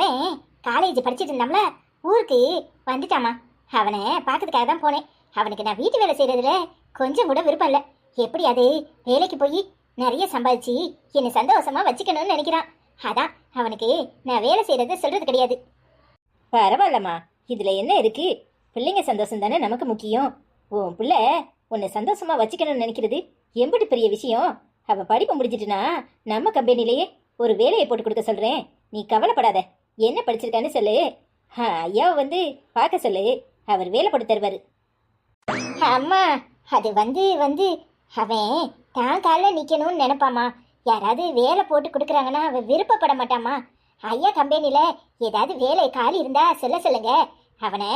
அவன் காலேஜ் படிச்சிட்டு இருந்தாம்ல ஊருக்கு வந்துட்டாமா. அவனை பார்க்கறதுக்காக தான் போனேன். அவனுக்கு நான் வீட்டு வேலை செய்யறதுல கொஞ்சம் கூட விருப்பம் இல்லை. எப்படி அது வேலைக்கு போய் நிறைய சம்பாதிச்சு என்னை சந்தோஷமா வச்சுக்கணும்னு நினைக்கிறான். அதான் அவனுக்கு நான் வேலை செய்யறது சொல்றது கிடையாது. பரவாயில்லம்மா. இதுல என்ன இருக்கு? பிள்ளைங்க சந்தோஷம் தானே நமக்கு முக்கியம். உன் பிள்ளை உன்னை சந்தோஷமா வச்சுக்கணும்னு நினைக்கிறது எம்பிட்டு பெரிய விஷயம்? அவ படிப்பு முடிஞ்சிட்டுனா நம்ம கம்பெனிலேயே ஒரு வேலையை போட்டு கொடுக்க சொல்றேன். நீ கவலைப்படாத. என்ன படிச்சிருக்கான்னு சொல்லு. ஐயாவை வந்து பார்க்க சொல்லு. அவர் வேலை போட்டு தருவார். அம்மா அது வந்து வந்து அவன் தான் காலில் நிற்கணும்னு நினைப்பாமா யாராவது வேலை போட்டு கொடுக்குறாங்கன்னா அவன் விருப்பப்பட மாட்டாமா ஐயா கம்பெனியில் ஏதாவது வேலை காலி இருந்தா சொல்ல சொல்லுங்க. அவனை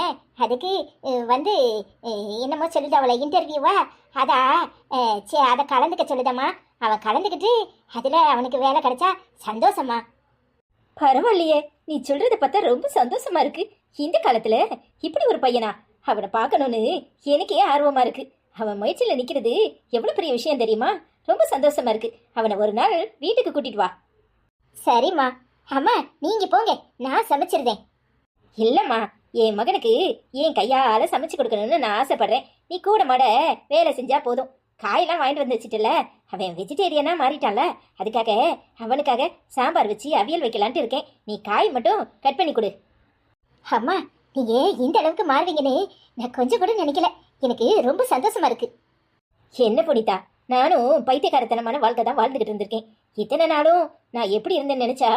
அதுக்கு வந்து என்னமோ சொல்லுது அவளை இன்டர்வியூவா அதா சே அதை கலந்துக்க சொல்லுதம்மா. அவன் கலந்துக்கிட்டு அதில் அவனுக்கு வேலை கிடைச்சா சந்தோஷமா பரவாயில்லையே. நீ சொல்றத பார்த்தா ரொம்ப சந்தோஷமா இருக்கு. இந்த காலத்துல இப்படி ஒரு பையனா? அவனை பார்க்கணும்னு எனக்கே ஆர்வமா இருக்கு. அவன் முயற்சியில நிக்கிறது எவ்வளவு பெரிய விஷயம் தெரியுமா? ரொம்ப சந்தோஷமா இருக்கு. அவனை ஒரு நாள் வீட்டுக்கு கூட்டிட்டு வா. சரிம்மா. அம்மா நீங்கள் போங்க. நான் சமைச்சிருந்தேன் இல்லம்மா. என் மகனுக்கு என் கையால சமைச்சு கொடுக்கணும்னு நான் ஆசைப்படுறேன். நீ கூட மாட வேலை செஞ்சா போதும். காயெல்லாம் வாங்கிட்டு வந்து வச்சுட்டுல. அவன் வெஜிடேரியனா மாறிட்டான்ல. அதுக்காக அவனுக்காக சாம்பார் வச்சு அவியல் வைக்கலான்ட்டு இருக்கேன். நீ காய் மட்டும் கட் பண்ணி கொடு. அம்மா நீங்க இந்த அளவுக்கு மாறுவீங்கன்னு நான் கொஞ்சம் கூட நினைக்கல. எனக்கு ரொம்ப சந்தோஷமா இருக்கு. என்ன புனிதா நானும் பைத்தியக்காரத்தனமான வாழ்க்கை தான் வாழ்ந்துகிட்டு இருந்திருக்கேன். இத்தனை நாளும் நான் எப்படி இருந்தேன்னு நினைச்சா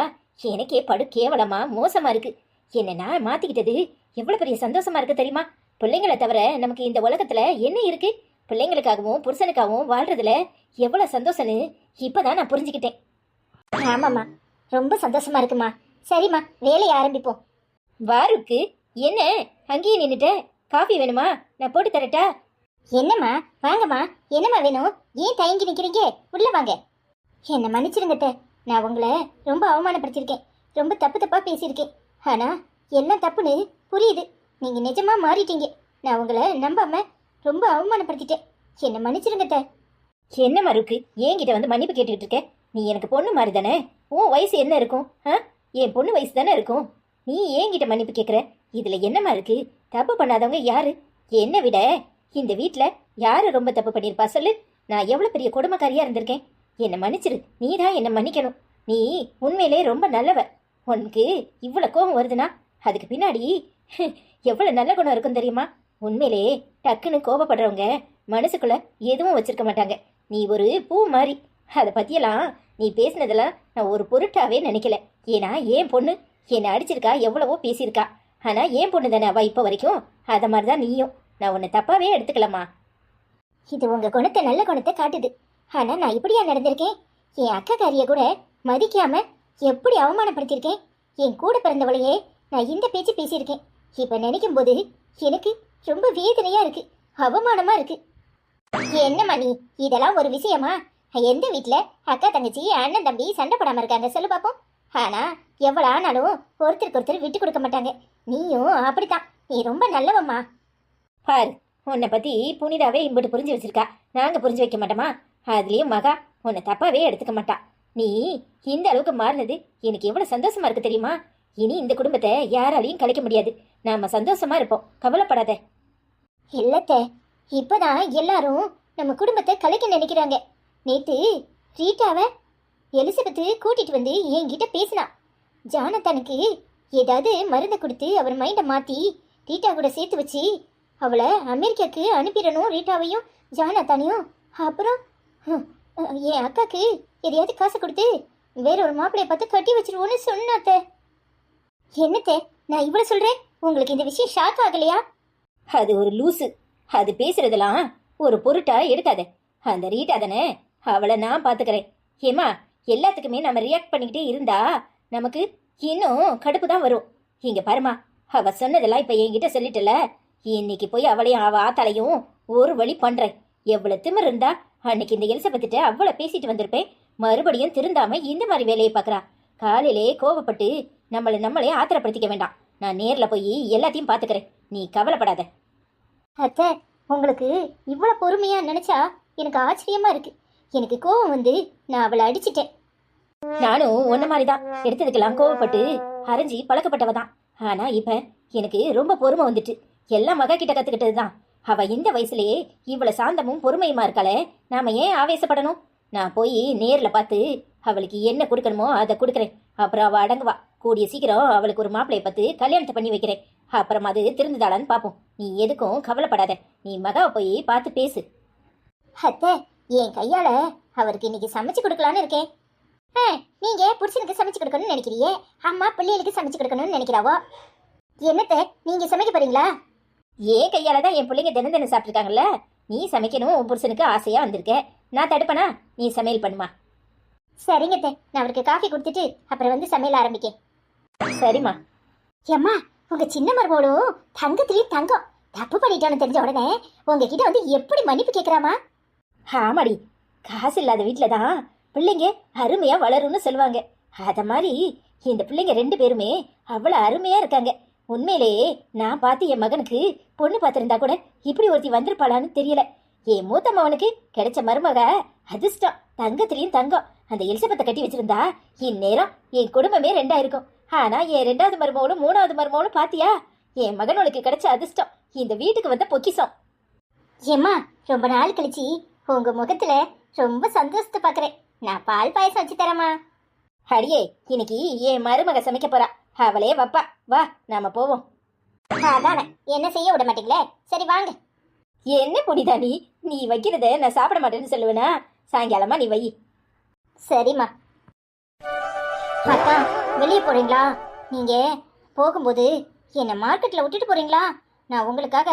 எனக்கே படு கேவலமா மோசமா இருக்கு. என்ன நான் மாத்திக்கிட்டது எவ்வளவு பெரிய சந்தோஷமா இருக்கு தெரியுமா? பிள்ளைங்களை தவிர நமக்கு இந்த உலகத்துல என்ன இருக்கு? பிள்ளைங்களுக்காகவும் புருஷனுக்காகவும் வாழ்றதுல எவ்வளவு சந்தோஷம்னு இப்பதான் நான் புரிஞ்சுக்கிட்டேன். ஆமாம்மா. ரொம்ப சந்தோஷமா இருக்குமா? சரிம்மா வேலையை ஆரம்பிப்போம். வாருக்கு என்ன? அங்கேயே நின்னுட்ட. காஃபி வேணுமா? நான் போட்டு தரட்டா? என்னம்மா வாங்கம்மா. என்னம்மா வேணும்? ஏன் தயங்கி நிற்கிறீங்க உள்ள வாங்க. என்ன மன்னிச்சிருங்க நான் உங்களை ரொம்ப அவமானப்படுத்தியிருக்கேன். ரொம்ப தப்பு தப்பா பேசியிருக்கேன். ஆனா என்ன தப்புன்னு புரியுது. நீங்க நிஜமா மாறிட்டீங்க. நான் உங்களை நம்பாம ரொம்ப அவமானப்படுத்திட்டேன் என்ன மன்னிச்சிருங்க அத்தை. என்ன மருக்கு என்கிட்ட வந்து மன்னிப்பு கேட்டுக்கிட்டு இருக்க? நீ எனக்கு பொண்ணு மாதிரி தானே? உன் வயசு என்ன இருக்கும்? ஆ? என் பொண்ணு வயசு தானே இருக்கும்? நீ என்கிட்ட மன்னிப்பு கேட்குற இதில் என்னம்மா இருக்கு தப்பு பண்ணாதவங்க யாரு? என்னை விட? இந்த வீட்டில் யாரு ரொம்ப தப்பு பண்ணியிருப்பா சொல்லு? நான் எவ்வளோ பெரிய குடும்பக்காரியாக இருந்திருக்கேன். என்னை மன்னிச்சிரு. நீ தான் என்னை மன்னிக்கணும். நீ உண்மையிலே ரொம்ப நல்லவ. உனக்கு இவ்வளோ கோபம் வருதுன்னா அதுக்கு பின்னாடி எவ்வளோ நல்ல குணம் இருக்கும் தெரியுமா? உண்மையிலே டக்குன்னு கோபப்படுறவங்க மனசுக்குள்ள எதுவும் வச்சிருக்க மாட்டாங்க. நீ ஒரு பூ மாதிரி. அதை பற்றியெல்லாம் நீ பேசினதெல்லாம் நான் ஒரு பொருட்டாவே நினைக்கல. ஏன்னா ஏன் பொண்ணு என்னை அடிச்சிருக்கா எவ்வளவோ பேசியிருக்கா. ஆனால் ஏன் பொண்ணு தானே அவள் இப்போ வரைக்கும். அதை மாதிரி தான் நீயும். நான் உன்னை தப்பாவே எடுத்துக்கலாமா இது உங்கள் குணத்தை நல்ல குணத்தை காட்டுது. ஆனால் நான் இப்படியா நடந்திருக்கேன்? என் அக்காக்காரிய கூட மதிக்காம எப்படி அவமானப்படுத்தியிருக்கேன்? என் கூட பிறந்தவளையே நான் இந்த பேச்சு பேசியிருக்கேன். இப்போ நினைக்கும் போது எனக்கு ரொம்ப வேதனையா இருக்கு. அவமானமா இருக்கு. என்னம்மா நீ? இதெல்லாம் ஒரு விஷயமா? எந்த வீட்டில் அக்கா தங்கச்சி அண்ணன் தம்பி சண்டை போடாம இருக்காங்க சொல்லு பாப்போம். ஆனா எவ்வளவு ஆனாலும் ஒருத்தருக்கு ஒருத்தர் விட்டு கொடுக்க மாட்டாங்க. நீயும் அப்படித்தான். நீ ரொம்ப நல்லவம்மா. பாரு உன்னை பற்றி புனிதாவே இம்பிட்டு புரிஞ்சு வச்சிருக்கா. நாங்கள் புரிஞ்சு வைக்க மாட்டோமா? அதுலேயும் மகா உன்னை தப்பாவே எடுத்துக்க மாட்டா. நீ இந்த அளவுக்கு மாறினது எனக்கு எவ்வளோ சந்தோஷமா இருக்கு தெரியுமா? இனி இந்த குடும்பத்தை யாராலையும் கலைக்க முடியாது. நாம சந்தோஷமா இருப்போம். கவலைப்படாத. இல்லத்த இப்பதான் எல்லாரும் நம்ம குடும்பத்தை கலைக்க நினைக்கிறாங்க. நேத்து ரீட்டாவை எலிசபெத்து கூட்டிட்டு வந்து என்கிட்ட பேசினா. ஜானத்தனுக்கு ஏதாவது மருந்து கொடுத்து அவர் மைண்டை மாத்தி ரீட்டா கூட சேர்த்து வச்சு அவளை அமெரிக்காக்கு அனுப்பிடணும் ரீட்டாவையும் ஜானத்தானையும். அப்புறம் என் அக்காக்கு எதையாவது காசு கொடுத்து வேற ஒரு மாப்பிளைய பார்த்து கட்டி வச்சிருவோன்னு சொன்னாத்த. என்னத்த நான் இவ்வளவு சொல்றேன்? உங்களுக்கு இந்த விஷயம் ஷாக் ஆகலையா? அது ஒரு லூசு. அது பேசுறதெல்லாம் ஒரு பொருட்டா எடுக்காத. அந்த ரீட்டா தானே? அவளை நான் பாத்துக்கிறேன். ஏமா எல்லாத்துக்குமே நம்ம ரியாக்ட் பண்ணிக்கிட்டே இருந்தா நமக்கு இன்னும் கடுப்பு தான் வரும். இங்க பாருமா அவ சொன்னதெல்லாம் இப்ப என்கிட்ட சொல்லிட்டல. இன்னைக்கு போய் அவளையும் அவ ஆத்தாலையும் ஒரு வழி பண்றேன். எவ்வளவு திமிர் இருந்தா அன்னைக்கு இந்த எலிசபெத்திட்ட அவ்வளவு பேசிட்டு வந்திருப்பேன். மறுபடியும் திருந்தாம இந்த மாதிரி வேலையை பார்க்கறா காலையிலே கோவப்பட்டு நம்மளை நம்மளே ஆத்திரப்படுத்திக்க வேண்டாம். நான் நேர்ல போய் எல்லாத்தையும் பாத்துக்கிறேன். நீ கவலைப்படாத. அத்தை உங்களுக்கு இவ்வளோ பொறுமையா நினைச்சா எனக்கு ஆச்சரியமா இருக்கு. எனக்கு கோவம் வந்து நான் அவளை அடிச்சிட்டேன். நானும் உன்ன மாதிரி தான் எடுத்ததுக்கெல்லாம் கோவப்பட்டு அரைஞ்சி பழக்கப்பட்டவ தான் ஆனா இப்ப எனக்கு ரொம்ப பொறுமை வந்துட்டு. எல்லாம் மக கிட்ட கத்துக்கிட்டது தான் அவ இந்த வயசுலயே இவ்வளவு சாந்தமும் பொறுமையுமா இருக்காளே? நாம ஏன் ஆவேசப்படணும்? நான் போய் நேர்ல பார்த்து அவளுக்கு என்ன கொடுக்கணுமோ அதை கொடுக்குறேன். அப்புறம் அவ அடங்குவா. கூடிய சீக்கிரம் அவளுக்கு ஒரு மாப்பிளைய பார்த்து கல்யாணத்தை பண்ணி வைக்கிறேன். அப்புறம் அது திருந்துதாளான்னு பார்ப்போம் நீ எதுக்கும் கவலைப்படாத. நீ மகாவை போய் பார்த்து பேசு. அத்தை என் கையால அவருக்கு இன்னைக்கு சமைச்சு கொடுக்கலான்னு இருக்கேன். ஆ, நீங்க புருஷனுக்கு சமைச்சு கொடுக்கணும்னு நினைக்கிறியே? அம்மா பிள்ளைகளுக்கு சமைச்சு கொடுக்கணும்னு நினைக்கிறாவோ? என்னத்த நீங்க சமைக்க போறீங்களா? ஏன் கையால தான் என் பிள்ளைங்க தினம் தினம் சாப்பிட்ருக்காங்கல்ல நீ சமைக்கணும் உன் புருஷனுக்கு ஆசையா வந்திருக்க. நான் தடுப்பனா? நீ சமையல் பண்ணுமா? சரிங்க நான் அவருக்கு காஃபி கொடுத்துட்டு அப்புறம் வந்து சமையல் ஆரம்பிக்கேன். சரிம்மா. ஏம்மா உங்க சின்ன மருமகளும் தங்கத்திலயும் தங்கம். தப்பு பண்ணிட்டான்னு தெரிஞ்ச உடனே உங்ககிட்ட வந்து எப்படி மன்னிப்பு கேக்குறாமா ஆமாடி காசு இல்லாத வீட்டில் தான் பிள்ளைங்க அருமையா வளரும்னு சொல்லுவாங்க. அத மாதிரி இந்த பிள்ளைங்க ரெண்டு பேருமே அவ்வளோ அருமையா இருக்காங்க. உண்மையிலேயே நான் பார்த்து என் மகனுக்கு பொண்ணு பார்த்திருந்தா கூட இப்படி ஒருத்தி வந்திருப்பாளான்னு தெரியல. என் மூத்த மகனுக்கு கிடைச்ச மருமக அதிர்ஷ்டம் தங்கத்திலையும் தங்கம். அந்த எலிசபெத்தை கட்டி வச்சிருந்தா இந்நேரம் என் குடும்பமே ரெண்டா இருக்கும் ஆனா என் ரெண்டாவது மருமகளும் மூணாவது மருமகளும் பாத்தியா? என் மகனுக்கு கிடைச்ச அதிர்ஷ்டம். இந்த வீட்டுக்கு வந்த பொக்கிஷம். ஏம்மா ரொம்ப நாள் கழிச்சு உங்க முகத்துல ரொம்ப சந்தோஷத்தை பாக்குறேன். நான் பால் பாயசம் வச்சு தரேம்மா. அடியே இன்னைக்கு என் மருமக சமைக்க போறா. அவளே வப்பா. வா நாம போவோம். அதானே என்ன செய்ய விட மாட்டீங்களே? சரி வாங்க. என்ன புனிதா நீ? நீ வைக்கிறத நான் சாப்பிட மாட்டேன்னு சொல்லுவேனா? சாயங்காலமா நீ வை. சரிம்மா. அக்கா வெளியே போறீங்களா? நீங்க போகும்போது என்னை மார்க்கெட்ல விட்டுட்டு போறீங்களா? நான் உங்களுக்காக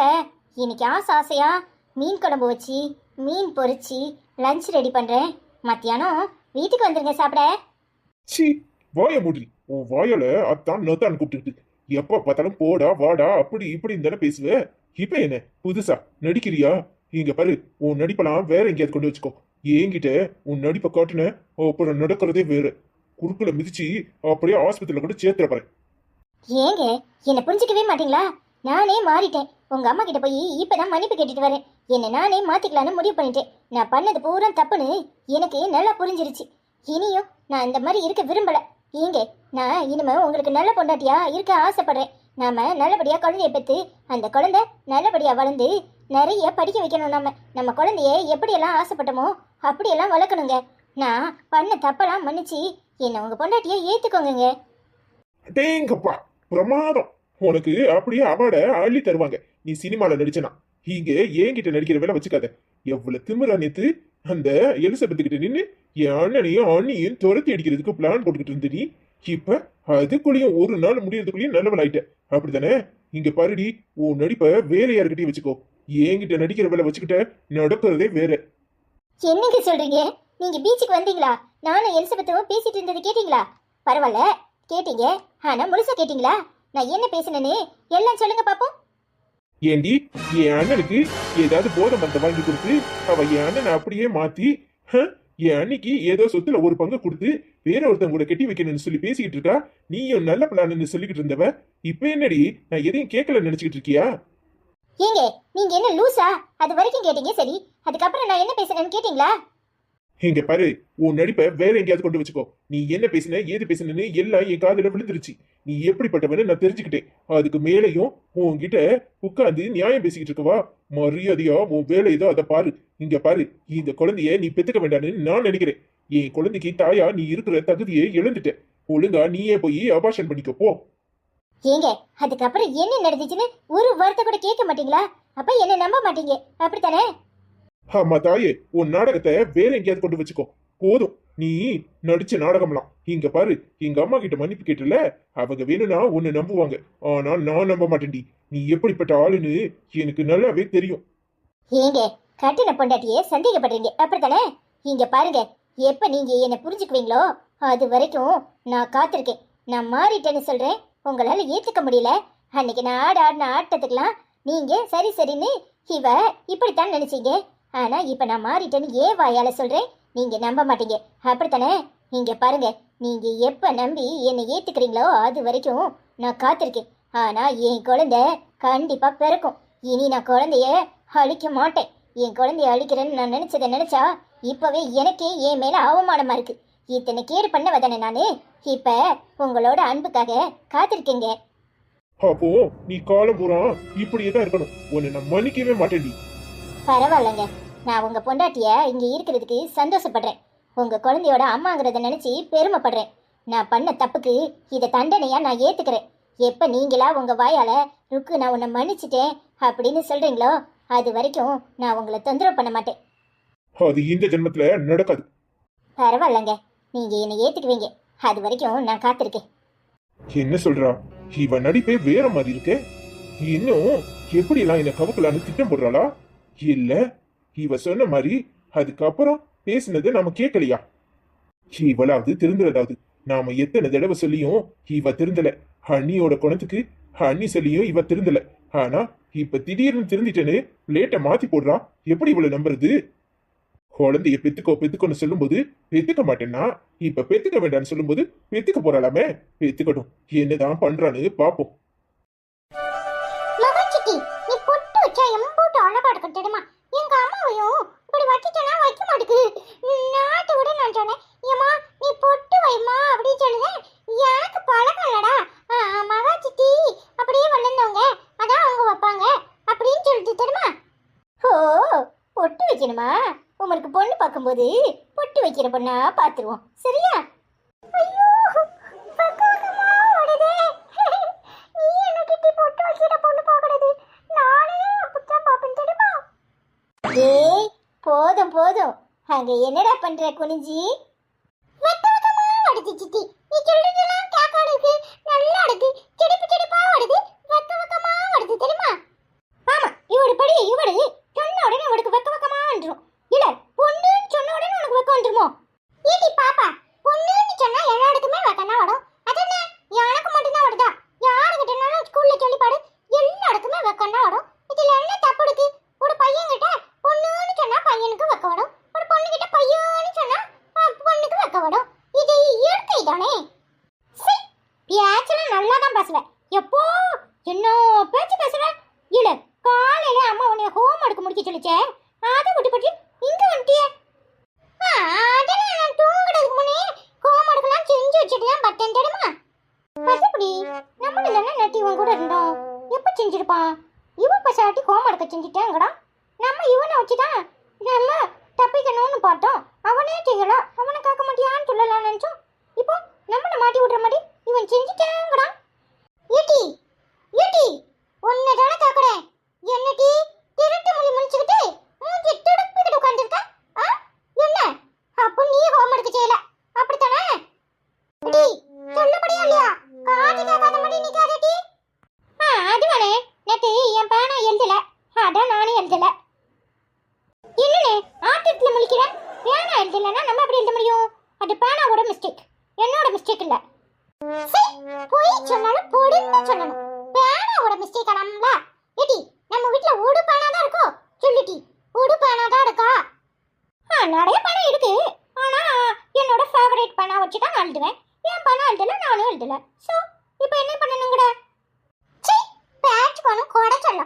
இன்னைக்கு ஆசை ஆசையா மீன் குழம்பு வச்சு மீன் பொரிச்சு லஞ்ச் ரெடி பண்றேன். மத்தியானம் வீட்டுக்கு வந்துருங்க சாப்பிட. சி வாய மூடி. உன் வாயால அத்தான் நத்தான் கூப்பிட்டுட்டு எப்ப பார்த்தாலும் போடா வாடா அப்படி இப்படி தானே பேசுவ? இப்ப என்ன? புதுசா? நடிக்கிறியா? இங்க பாரு உன் நடிப்பெல்லாம் வேற எங்கேயாவது கொண்டு வச்சுக்கோ. என்கிட்ட உன் நடிப்பை காட்டுன அப்புறம் நடக்கிறதே வேற. குறுக்குல மிதிச்சு அப்படியே ஆஸ்பத்திரியில கொண்டு சேர்த்துற பாரு. ஏங்க என்னை புரிஞ்சுக்கவே மாட்டீங்களா? நானே மாறிட்டேன். உங்க அம்மா கிட்ட போய் இப்பதான் மன்னிப்பு கேட்டுட்டு வரேன். என்ன நானே மாத்திக்கலாம்னு முடிவு பண்ணிட்டேன். நான் பண்ணது பூரா தப்புன்னு எனக்கு நல்லா புரிஞ்சிருச்சு. இனியும் நான் இந்த மாதிரி இருக்க விரும்பல. ஏங்க நான் இனிமே உங்களுக்கு நல்ல பொண்டாட்டியா இருக்க ஆசைப்படுறேன். நாம நல்லபடியா குழந்தைய பெற்று அந்த குழந்தை நல்லபடியா வளர்ந்து நிறைய படிக்க வைக்கணும் நம்ம நம்ம குழந்தைய எப்படியெல்லாம் ஆசைப்பட்டோமோ அப்படியெல்லாம் வளர்க்கணுங்க. நான் பண்ண தப்பெல்லாம் மன்னிச்சு என்னை உங்க பொண்டாட்டியா ஏத்துக்கோங்கங்க. டேங்கப்பா பிரமாதம். உனக்கு அப்படியே அவார்டை அள்ளி தருவாங்க. நீ சினிமால நடிச்சனா? இங்க என்கிட்ட நடிக்கிற வேலை வச்சுக்காத. எவ்வளவு திமிரா நேத்து அந்த எலிசபெத் கிட்ட நின்னு என் அண்ணனையும் அண்ணியும் துரத்தி அடிக்கிறதுக்கு பிளான் போட்டுக்கிட்டு இருந்த நீ. இப்ப அதுக்குள்ளேயும் ஒரு நாள் முடியறதுக்குள்ளேயும் நல்லவள் ஆயிட்ட. அப்படித்தானே? இங்க பாருடி உன் நடிப்பை வேற யாருக்கிட்டையும் வச்சுக்கோ. என்கிட்ட நடிக்கிற வேலை வச்சுக்கிட்ட நடக்கிறதே வேற. என்னங்க சொல்றீங்க? நீங்க பீச்சுக்கு வந்தீங்களா? நானும் எலிசபெத்தும் பேசிட்டு இருந்தது கேட்டீங்களா? பரவாயில்ல. கேட்டீங்க. ஆனா முழுசா கேட்டீங்களா? நான் என்ன பேசினேன்னு? எல்லாம் சொல்லுங்க பாப்போம். ஏண்டி என் அண்ணனுக்கு ஏதாவது போதை மருந்தை வாங்கி கொடுத்து அவ என் அண்ணனை அப்படியே மாத்தி என் அன்னைக்கு ஏதோ சொத்துல ஒரு பங்கு கொடுத்து வேற ஒருத்தன் கூட கட்டி வைக்கணும்னு சொல்லி பேசிக்கிட்டு இருக்கா? நீயும் நல்ல பிளான்னு சொல்லிக்கிட்டு இருந்தவ இப்ப என்னடி? நான் எதையும் கேட்கல நினைச்சுக்கிட்டு இருக்கியா? ஏங்க நீங்க என்ன லூசா? அது வரைக்கும் கேட்டீங்க சரி. அதுக்கப்புறம் நான் என்ன பேசினேன்னு கேட்டீங்களா? இங்க பாரு உன் நடிப்பை வேற எங்கேயாவது கொண்டு வச்சுக்கோ. நீ என்ன பேசின ஏது பேசினன்னு எல்லாம் என் காதுல விழுந்துருச்சு. நீ எப்படிப்பட்டவன்னு நான் தெரிஞ்சுக்கிட்டேன். அதுக்கு மேலேயும் உன்கிட்ட உட்காந்து நியாயம் பேசிக்கிட்டு இருக்கவா? மரியாதையா உன் வேலை ஏதோ அதை பாரு. இங்க பாரு இந்த குழந்தைய நீ பெத்துக்க வேண்டாம்னு நான் நினைக்கிறேன். என் குழந்தைக்கு தாயா நீ இருக்கிற தகுதியை இழந்துட்ட. ஒழுங்கா நீயே போய் அபாஷன் பண்ணிக்க போ. ஏங்க அதுக்கப்புறம் என்ன நடந்துச்சுன்னு ஒரு வார்த்தை கூட கேட்க மாட்டீங்களா? அப்ப என்ன நம்ப மாட்டீங்க? அப்படித்தானே? ஆமா தாயே உன் நாடகத்தை வேற எங்கேயாவது கொண்டு வச்சுக்கோ. போதும். நீ நடிச்ச நாடகம்லாம். இங்க பாரு எங்க அம்மா கிட்ட மன்னிப்பு கேட்டல அவங்க வேணும்னா உன்னை நம்புவாங்க. ஆனா நான் நம்ப மாட்டேன்டி. நீ எப்படிப்பட்ட ஆளுன்னு எனக்கு நல்லாவே தெரியும். ஏங்க கட்டின பொண்டாட்டியே சந்தேகப்படுறீங்க. அப்படித்தானே? இங்க பாருங்க எப்ப நீங்க என்ன புரிஞ்சுக்குவீங்களோ அது வரைக்கும் நான் காத்திருக்கேன். நான் மாறிட்டேன்னு சொல்றேன். உங்களால ஏத்துக்க முடியல. அன்னைக்கு நான் ஆட ஆடின ஆட்டத்துக்கெல்லாம் நீங்க சரி சரின்னு இவ இப்படித்தான் நினைச்சீங்க. ஆனா இப்ப நான் மாறிட்டேன்னு ஏன் வாயால சொல்றேன்? நீங்க நம்ப மாட்டீங்க. அப்படித்தானே? நீங்க பாருங்க. நீங்க எப்ப நம்பி என்னை ஏத்துக்கிறீங்களோ அது வரைக்கும் நான் காத்திருக்கேன். ஆனா என் குழந்தை கண்டிப்பா பிறக்கும். இனி நான் குழந்தைய அழிக்க மாட்டேன். என் குழந்தைய அழிக்கிறேன்னு நான் நினைச்சதை நினைச்சா இப்பவே எனக்கே என் மேல அவமானமா இருக்கு. இத்தனை கேடு பண்ண தானே நானு? இப்ப உங்களோட அன்புக்காக காத்திருக்கேங்க. அப்போ நீ காலம் பூரா இப்படியே தான் இருக்கணும். உன்னை நான் மன்னிக்கவே மாட்டேன்டி. பரவாயில்லைங்க. நான் உங்க பொண்டாட்டிய இங்க இருக்கிறதுக்கு சந்தோஷப்படுறேன். உங்க குழந்தையோட அம்மாங்கிறத நினைச்சு பெருமைப்படுறேன். நான் பண்ண தப்புக்கு இதை தண்டனையா நான் ஏத்துக்கிறேன். எப்ப நீங்களா உங்க வாயால ருக்கு நான் உன்னை மன்னிச்சிட்டேன் அப்படின்னு சொல்றீங்களோ அது வரைக்கும் நான் உங்களை தொந்தரவு பண்ண மாட்டேன். அது இந்த ஜென்மத்துல நடக்காது. பரவாயில்லைங்க. நீங்க என்னை ஏத்துக்குவீங்க. அது வரைக்கும் நான் காத்திருக்கேன். என்ன சொல்றா? இவ நடிப்பே வேற மாதிரி இருக்கு. இன்னும் எப்படி எல்லாம் என்ன கவக்கலான்னு திட்டம் போடுறாளா? இல்ல இவ சொன்ன மாதிரி அதுக்கப்புறம் பேசினதை நாம கேட்கலையா? இவளாவது திருந்துறதாவது. நாம எத்தனை தடவை சொல்லியும் இவ திருந்தல. அண்ணியோட குணத்துக்கு அண்ணி சொல்லியும் இவ திருந்தல. ஆனா இப்ப திடீர்னு திருந்திட்டேன்னு லேட்ட மாத்தி போடுறா எப்படி இவளை நம்புறது? குழந்தைய பெத்துக்கோ பெத்துக்கோன்னு சொல்லும்போது பெத்துக்க மாட்டேன்னா இப்ப பெத்துக்க வேண்டாம்னு சொல்லும்போது பெத்துக்க போறாளாமே? பெத்துக்கட்டும். என்னதான் பண்றான்னு பாப்போம். நீ பொட்டு வச்சா எம்போட்டு அழகா இருக்கும் தெரியுமா? எங்க இப்படி வச்சிட்டனா வைக்க மாட்டுக்கு. நாட்டு விட நான் சொன்னேன் ஏமா நீ பொட்டு வைமா அப்படின்னு சொன்னேன் எனக்கு பழக்கம் இல்லடா. சித்தி அப்படியே வளர்ந்தவங்க அதான் அவங்க வைப்பாங்க. அப்படின்னு சொல்லிட்டு தெரியுமா? ஓ பொட்டு வைக்கணுமா? உங்களுக்கு பொண்ணு பார்க்கும்போது பொட்டு வைக்கிற பொண்ணா பார்த்துருவோம் சரியா ஐயோ பக்கமா ஓடுதே நீ என்ன கிட்டி பொட்டு வைக்கிற பொண்ணு பார்க்கறது நானே அப்படித்தான் பார்ப்பேன் தெரியுமா ஏய் போதும் போதும் அங்க என்னடா பண்ற குனிஞ்சி? പിടിച്ചു വിളിച്ചേ ആദ്യം കുട്ടിപ്പട്ടി எழுதுவேன் எழுதல நானும் எழுதல ஸோ இப்போ என்ன பண்ணணுங்கடா சீ பேட்ச் பண்ணு கொடை சொல்ல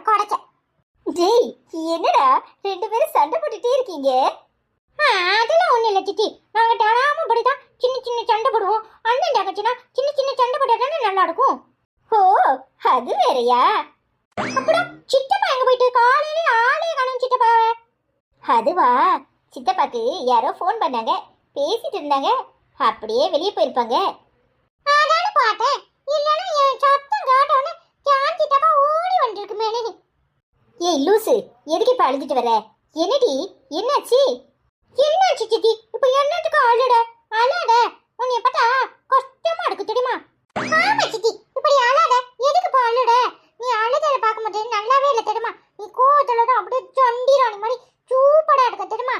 டேய் என்னடா ரெண்டு பேரும் சண்டை போட்டுட்டே இருக்கீங்க? அதெல்லாம் ஒன்றும் இல்லை சித்தி. நாங்கள் தராம படிதான் சின்ன சின்ன சண்டை போடுவோம். அண்ணன் தங்கச்சினா சின்ன சின்ன சண்டை போட்டா தானே நல்லா இருக்கும் ஓ அது வேறையா? அப்புறம் சித்தப்பா எங்க போயிட்டு காலையில ஆளே காணும் சித்தப்பாவை. அதுவா? சித்தப்பாக்கு யாரோ ஃபோன் பண்ணாங்க. பேசிட்டு இருந்தாங்க. அப்படியே வெளியே போயிருப்பாங்க. அதான பார்த்தேன் என் சத்தம் கேட்டோன்னு ஓடி ஏய் லூசு எதுக்கு இப்ப அழுதுட்டு வர? என்னடி? என்னாச்சு? என்னாச்சு சித்தி? இப்ப என்னத்துக்கு அழுட அழாத. உன்னை பார்த்தா கஷ்டமா இருக்கு தெரியுமா? ஆமா சித்தி இப்படி அழாத. எதுக்கு அழுட நீ அழுதத பார்க்க மாட்டேன் நல்லாவே இல்ல தெரியுமா? நீ கோவத்துல தான் அப்படியே சண்டிராணி மாதிரி சூப்பரா இருக்க தெரியுமா?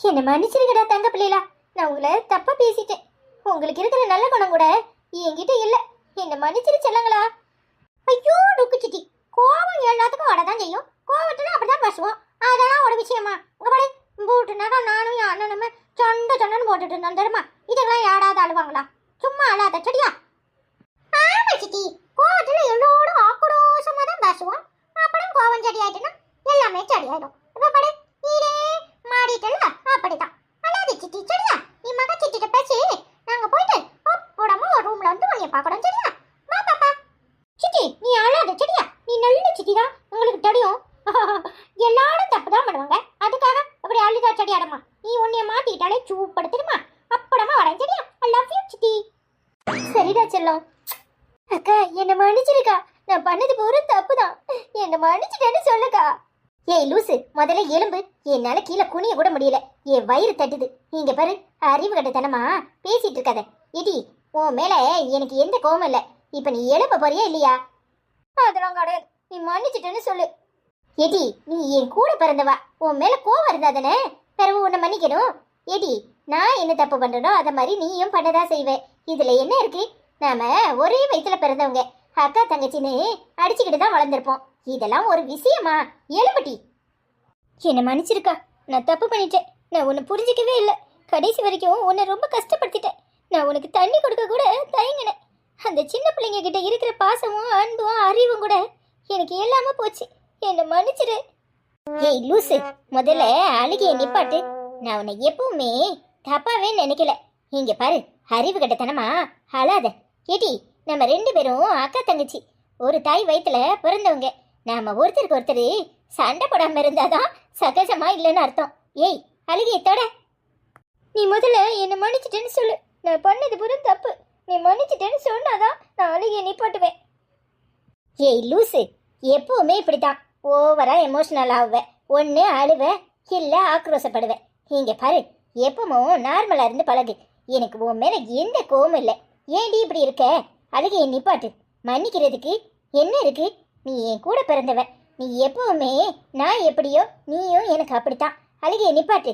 என்ன மன்னிச்சிருக்கடா தங்க பிள்ளைகளா. நான் உங்களை தப்பா பேசிட்டேன். உங்களுக்கு இருக்கிற நல்ல குணம் கூட என்கிட்ட இல்ல. என்ன மன்னிச்சிரு செல்லங்களா. ஐயோ டுக்கு சிட்டி கோவம் எல்லாத்துக்கும் வரதான் செய்யும். கோபத்துல அப்படிதான் பேசுவோம். அதெல்லாம் ஒரு விஷயமா? உங்க பாரு போட்டு நகை நானும் என் அண்ணனுமே சண்டை சண்டைன்னு போட்டுட்டு இருந்தோம். தெரியுமா? இதெல்லாம் யாராவது அழுவாங்களா? சும்மா அழாத சரியா? ஆமா சிட்டி கோவத்துல எல்லோரும் ஆக்ரோஷமா தான் பேசுவோம். அப்புறம் கோவம் சரியாயிட்டுன்னா எல்லாமே சரியாயிடும். இப்ப பாரு நீரே மாடிட்டல அப்படிதான் அழாது ரூம்ல வந்து வாங்க பார்க்கணும் சரியா? வா பாப்பா. சித்தி நீ அழாத சரியா? நீ நல்ல சித்தி தான் உங்களுக்கு தெரியும். எல்லாரும் தப்பு தான் பண்ணுவாங்க. அதுக்காக அப்படி அழுதா சடியாடமா நீ உன்னைய மாத்திட்டாலே சூப்படுத்துடுமா அப்புறமா வரேன் சரியா? ஐ லவ் யூ சித்தி. சரிடா செல்லம். அக்கா என்ன மன்னிச்சிருக்கா. நான் பண்ணது பூரா தப்பு தான் என்ன மன்னிச்சிட்டேன்னு சொல்லுக்கா. ஏய் லூசு முதல்ல எலும்பு என்னால கீழே குனிய கூட முடியல. என் வயிறு தட்டுது. நீங்க பாரு அறிவு கட்டத்தனமா? பேசிட்டு இருக்காத. இடி உன் மேலே எனக்கு எந்த கோவம் இல்லை. இப்போ நீ எழுப்ப போறியா இல்லையா? அதெல்லாம் கிடையாது. நீ மன்னிச்சிட்டேன்னு சொல்லு. எடி நீ என் கூட பிறந்தவா. உன் மேலே கோவம் இருந்தா தானே? பிறகு உன்னை மன்னிக்கணும். எடி நான் என்ன தப்பு பண்ணுறனோ அதை மாதிரி நீயும் பண்ணதான் செய்வேன் இதில் என்ன இருக்கு? நாம ஒரே வயித்துல பிறந்தவங்க. அக்கா தங்கச்சின்னு அடிச்சுக்கிட்டு தான் வளர்ந்துருப்போம். இதெல்லாம் ஒரு விஷயமா? எழுபட்டி என்னை மன்னிச்சிருக்கா. நான் தப்பு பண்ணிட்டேன். நான் உன்னை புரிஞ்சிக்கவே இல்லை. கடைசி வரைக்கும் உன்னை ரொம்ப கஷ்டப்படுத்திட்டேன். நான் உனக்கு தண்ணி கொடுக்க கூட தயங்கினேன். அந்த சின்ன பிள்ளைங்க கிட்ட இருக்கிற பாசமும் அன்பும் அறிவும் கூட எனக்கு எல்லாமே போச்சு. என்னை மன்னிச்சிரு ஏய் லூசு முதல்ல அழுகிய நிப்பாட்டு. நான் உன்னை எப்பவுமே தப்பாவே நினைக்கல. இங்க பாரு அறிவு கட்டத்தனமா? அழாத. ஏடி நம்ம ரெண்டு பேரும் அக்கா தங்கச்சி. ஒரு தாய் வயித்துல பிறந்தவங்க. நாம ஒருத்தருக்கு ஒருத்தர் சண்டை போடாம இருந்தாதான் சகஜமா இல்லைன்னு அர்த்தம். ஏய் அழுகியத்தோட தொட. நீ முதல்ல என்னை மன்னிச்சிட்டேன்னு சொல்லு. நான் பண்ணது புது தப்பு. நீ மன்னிச்சிட்டேன்னு சொன்னாதான் நான் அழுகையை நிப்பாட்டுவேன். ஏய் லூசு. எப்பவுமே இப்படிதான் ஓவரா எமோஷனல் ஆகுவேன் ஒன்று அழுவேன் இல்லை ஆக்ரோஷப்படுவேன் இங்கே பாரு எப்பவும் நார்மலாக இருந்து பழகு. எனக்கு உன் மேலே எந்த கோவமும் இல்லை. ஏன்டி இப்படி இருக்க? அழுகையை நிப்பாட்டு. மன்னிக்கிறதுக்கு என்ன இருக்கு? நீ என் கூட பிறந்தவன் நீ எப்பவுமே நான் எப்படியோ நீயும் எனக்கு அப்படித்தான். அழுகையை நிப்பாட்டு.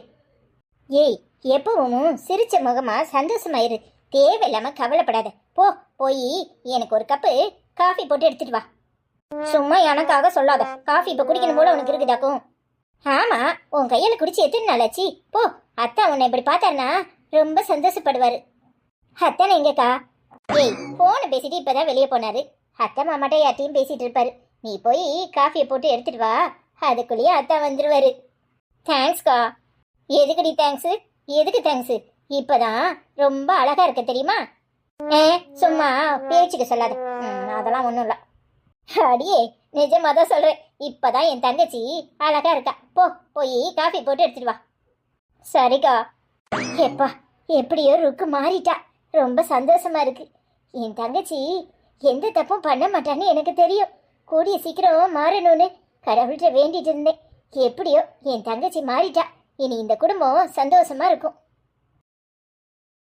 ஏய் எப்பவும் சிரிச்ச முகமா சந்தோஷமாயிரு. தேவையில்லாம கவலைப்படாத. போ போய் எனக்கு ஒரு கப்பு காஃபி போட்டு எடுத்துட்டு வா. சும்மா எனக்காக சொல்லாத. காஃபி இப்ப குடிக்கணும் போல உனக்கு இருக்குதாக்கும் ஆமா உன் கையில குடிச்சு எத்தனை நாள் ஆச்சு? போ அத்தா உன்னை இப்படி பார்த்தாருனா ரொம்ப சந்தோஷப்படுவாரு. அத்தானே எங்கக்கா? ஏய் போன பேசிட்டு இப்பதான் வெளியே போனாரு. அத்தை மாமாட்ட யார்ட்டையும் பேசிட்டு இருப்பாரு. நீ போய் காஃபியை போட்டு எடுத்துட்டு வா. அதுக்குள்ளேயே அத்தா வந்துருவாரு. தேங்க்ஸ்க்கா எதுக்குடி தேங்க்ஸு எதுக்கு தேங்க்ஸ் இப்பதான் ரொம்ப அழகா இருக்க தெரியுமா? ஏ சும்மா பேச்சுக்கு சொல்லாத. அதெல்லாம் ஒன்றும் இல்லை. அடியே நிஜமாக தான் சொல்கிறேன் இப்போ தான் என் தங்கச்சி அழகா இருக்கா. போ போய் காஃபி போட்டு எடுத்துட்டு வா. சரிக்கா. எப்பா எப்படியோ ருக்கு மாறிட்டா. ரொம்ப சந்தோஷமா இருக்கு. என் தங்கச்சி எந்த தப்பும் பண்ண மாட்டான்னு எனக்கு தெரியும். கூடிய சீக்கிரம் மாறணும்னு கடவுள்கிட்ட வேண்டிட்டு இருந்தேன். எப்படியோ என் தங்கச்சி மாறிட்டா. இனி இந்த குடும்பம் சந்தோஷமா இருக்கும்.